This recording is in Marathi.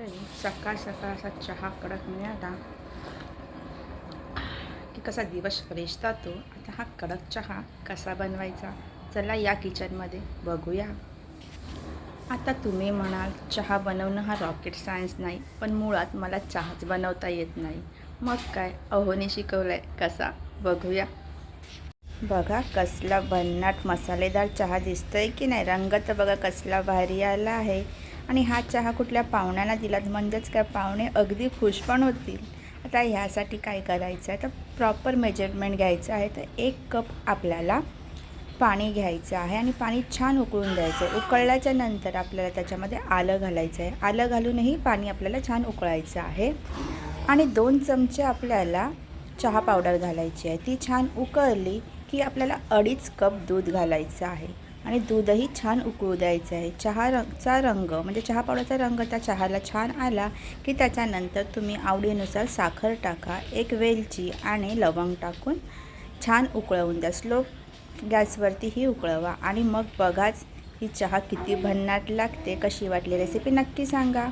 मंडळी सकाळ सकाळ असा चहा कडक मिळाला. की कसा दिवस फ्रेश जातो. आता हा कडक चहा कसा बनवायचा? चला या किचनमध्ये बघूया. आता तुम्ही म्हणाल चहा बनवणं हा रॉकेट सायन्स नाही पण मुळात मला चहाच बनवता येत नाही. मग काय? अहोने शिकवलं आहे कसा? बघूया. बघा कसला भन्नाट मसालेदार चहा दिसतोय की नाही? रंग तर बघा कसला भारी आला आहे. आणि हा चहा कुठल्या पाहुण्याला दिलात? म्हणजेच काय? पाहुणे अगदी खुश पण होतील. आता ह्यासाठी काय करायचं आहे तर प्रॉपर मेजरमेंट घ्यायचं आहे. तर एक कप आपल्याला पाणी घ्यायचं आहे आणि पाणी छान उकळून द्यायचं आहे. उकळल्याच्या नंतर आपल्याला त्याच्यामध्ये आलं घालायचं आहे. आलं घालूनही पाणी आपल्याला छान उकळायचं आहे. आणि दोन चमचे आपल्याला चहा पावडर घालायची आहे. ती छान उकळली की आपल्याला अडीच कप दूध घालायचं आहे. आणि दूधही छान उकळू द्यायचं आहे. चहा रंगचा रंग म्हणजे चहा पावडरचा रंग त्या चहाला छान आला की त्याच्यानंतर तुम्ही आवडीनुसार साखर टाका एक वेलची आणि लवंग टाकून छान उकळवून द्या. स्लो गॅसवरती ही उकळवा. आणि मग बघाच ही चहा किती भन्नाट लागते कशी वाटली रेसिपी नक्की सांगा.